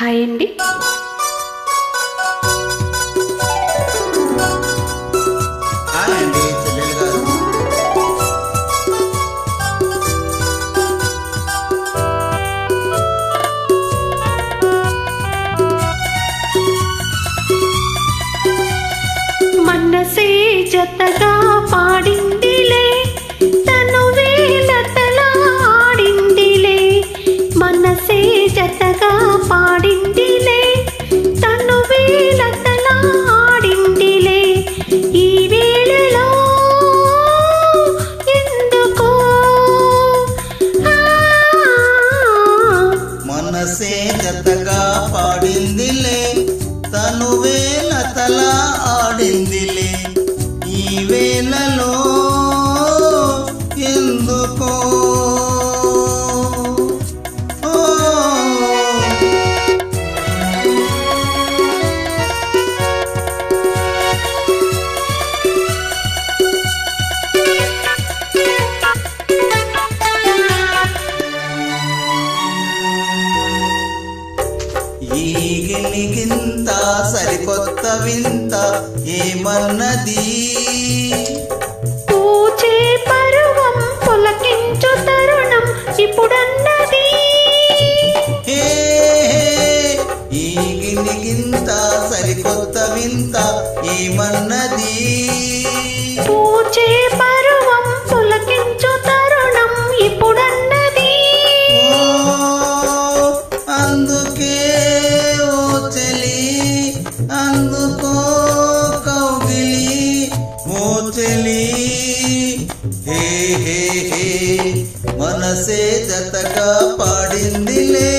Hi అండి. వేల తల ఆడిందిలే. ఈ వేలలో ఎందుకో దేనికింత సరికొత్త వింత ఏమన్నది? చెలి హే హే హే మనసే జతగా పాడిందిలే.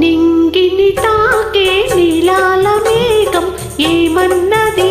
నింగిని తాకే నీలాల మేఘం ఏమన్నది?